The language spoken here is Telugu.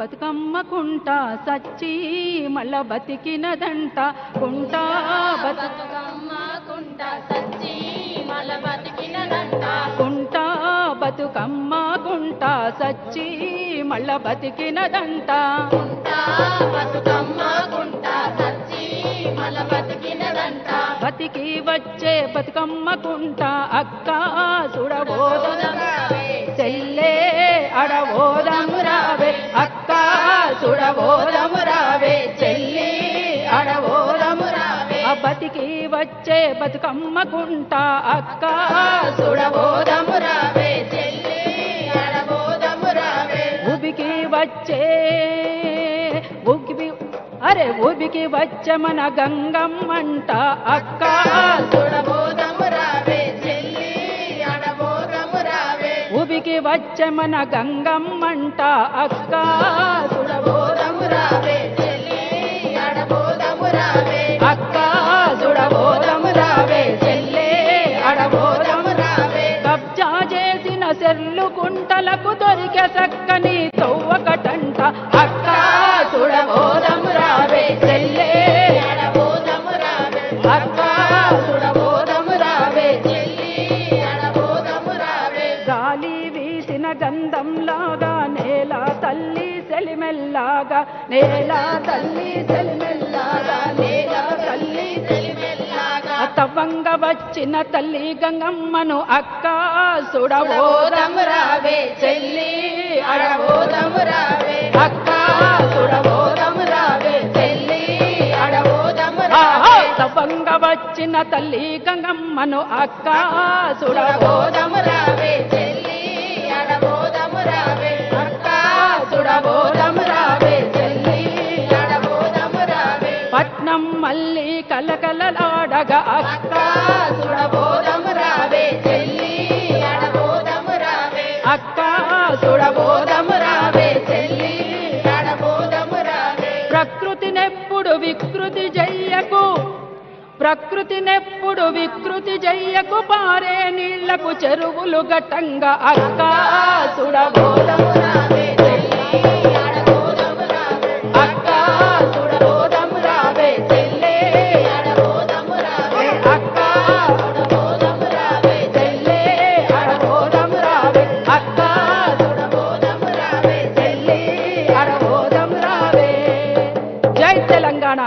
బతుకమ్మ కుంట సచ్చి మళ్ళ బతికినదంట. కుంట బతు బతుకమ్మ కుంట సచ్చి మళ్ళ బతికినదంట. కుంట బతుకమ్మ కుంట సచ్చి మళ్ళ బతికినదంట. బతుకమ్మ కుంట సచ్చి మళ్ళ బతికినదంట. బతికి వచ్చే బతుకమ్మ కుంట అక్క సుడబోదం ఆ బతికి వచ్చే బతుకమ్మ కుంట అక్క చెల్లి ఉబికి వచ్చే ఉగిపి అరే ఉబికి వచ్చే మన గంగమ్మంట అక్క. చెల్లి ఉబికి వచ్చే మన గంగమ్మంట అక్క. చక్కని తవ్వకటంట. అక్క చూడబోదం రావే చెల్లే. అక్క రావే చెల్లి. గాలి వీసిన గంధంలాగా నేల తల్లి సెలిమెల్లాగా నేల తల్లి సెలిమెల్లాగా నేల తల్లి తెలిమెల్లాగా తవ్వంగ వచ్చిన తల్లి గంగమ్మను అక్క చూడబోదం రా తవ్వంగ వచ్చిన తల్లి గంగమ్మను అక్క సుడబోదము బోదము రావే. చెల్లి అడబోదము రావే. అక్క సుడబోదము రావే. చెల్లి అడబోదము రావే. పట్నం మళ్ళీ కలకలలాడగా అక్క అక్క ప్రకృతి నెప్పుడూ వికృతి చెయ్యకు పారే నీళ్ళకు చెరువులు ఘటంగా అక్కా. సుడబోధమునా తెలంగాణ.